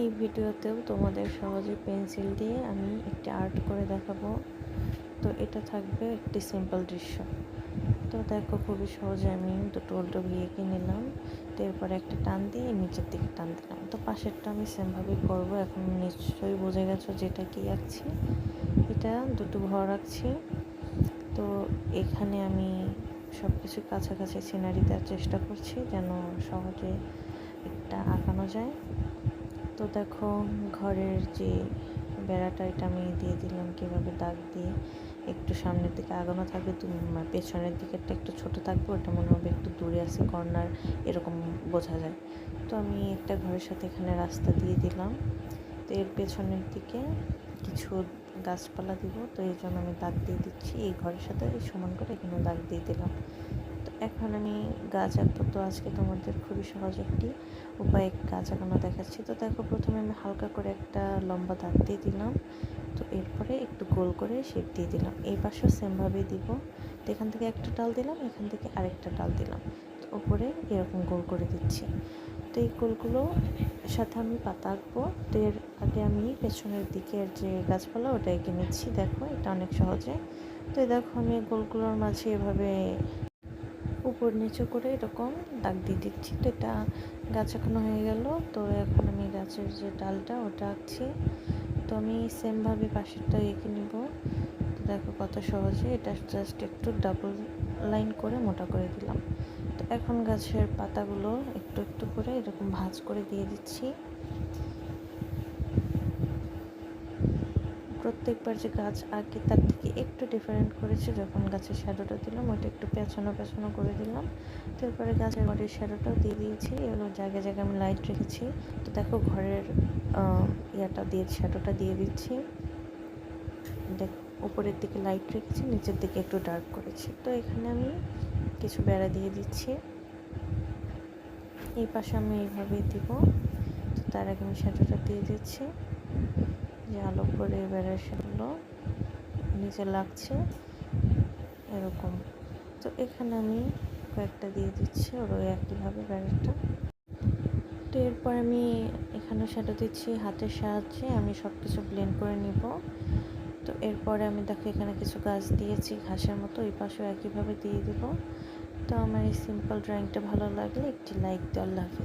এই ভিডিওতেও তোমাদের সহজে পেন্সিল দিয়ে আমি একটি আর্ট করে দেখাবো। তো এটা থাকবে একটি সিম্পল দৃশ্য। তো দেখো খুবই সহজে আমি দুটো উল্টো এঁকে নিলাম। তো এরপরে একটা টান দিয়ে নিচের দিকে টান দিলাম। তো পাশেরটা আমি সেমভাবেই করব। এখন নিশ্চয়ই বুঝে গেছো যেটা কি আঁকছি। এটা দুটো ঘর আঁকছি। তো এখানে আমি সব কিছু কাছাকাছি সিনারি দেওয়ার চেষ্টা করছি যেন সহজে একটা আঁকানো যায়। তো দেখো, ঘরের যে বেড়াটা, এটা আমি দিয়ে দিলাম কীভাবে দাগ দিয়ে। একটু সামনের দিকে আগানো থাকবে তুমি পেছনের দিকেরটা একটু ছোট থাকবে, ওটা মনে হবে একটু দূরে আছে, কর্নার, এরকম বোঝা যায়। তো আমি একটা ঘরের সাথে এখানে রাস্তা দিয়ে দিলাম। তো এর পেছনের দিকে কিছু গাছপালা দিব, তো এই জন্য আমি দাগ দিয়ে দিচ্ছি। এই ঘরের সাথে সমান করে এখানে দাগ দিয়ে দিলাম। তো এখন আমি গাছ আঁকবো। তো আজকে তোমাদের খুবই সহজ একটি উপায়ে গাছ আঁকানো দেখাচ্ছি। তো দেখো, প্রথমে আমি হালকা করে একটা লম্বা দাগ দিয়ে দিলাম। তো এরপরে একটু গোল করে শেপ দিয়ে দিলাম। এই পাশেও সেমভাবেই দিব। তো এখান থেকে একটা ডাল দিলাম, এখান থেকে আরেকটা ডাল দিলাম। তো ওপরে এরকম গোল করে দিচ্ছি। তো এই গোলগুলো সাথে আমি পাতা আঁকবো। তো এর আগে আমি পেছনের দিকের যে গাছপালা ওটা এঁকে নিচ্ছি। দেখো, এটা অনেক সহজে। তো দেখো, আমি গোলগুলোর মাঝে এভাবে উপর নিচু করে এরকম দাগ দিয়ে দিচ্ছি। তো এটা গাছ এখনও হয়ে গেল। তো এখন আমি গাছের যে ডালটা ওটা আঁকছি। তো আমি সেমভাবে পাশেরটা এঁকে নিব। তো দেখো কত সহজে। এটা জাস্ট একটু ডাবল লাইন করে মোটা করে দিলাম। তো এখন গাছের পাতাগুলো একটু একটু করে এরকম ভাঁজ করে দিয়ে দিচ্ছি। প্রত্যেকবার যে গাছ আগে তার থেকে একটু ডিফারেন্ট করেছি, যখন গাছের শ্যাডোটা দিলাম ওটা একটু পেছানো পেছানো করে দিলাম। তারপরে গাছের বডির শ্যাডোটাও দিয়ে দিয়েছি এগুলো জায়গায় জায়গায় আমি লাইট রেখেছি। তো দেখো ঘরের ইয়াটা দিয়ে শ্যাডোটা দিয়ে দিচ্ছি। দেখ, উপরের দিকে লাইট রেখেছি, নিচের দিকে একটু ডার্ক করেছি। তো এখানে আমি কিছু বেড়া দিয়ে দিচ্ছি। এই পাশে আমি এইভাবেই দিব। তো তার আগে আমি শ্যাডোটা দিয়ে দিচ্ছি। যে আলো করে বেড়ার সেগুলো নিচে লাগছে এরকম। তো এখানে আমি কয়েকটা দিয়ে দিচ্ছি ওর একইভাবে বেড়াটা তো এরপর আমি এখানে সেটা দিচ্ছি হাতের সাহায্যে, আমি সব কিছু ব্লেন্ড করে নিব। তো এরপরে আমি দেখো এখানে কিছু গাছ দিয়েছি, ঘাসের মতো, ওই পাশেও একইভাবে দিয়ে দিব। তো আমার এই সিম্পল ড্রয়িংটা ভালো লাগলে একটি লাইক দিও আল্লাহ হাফিজ।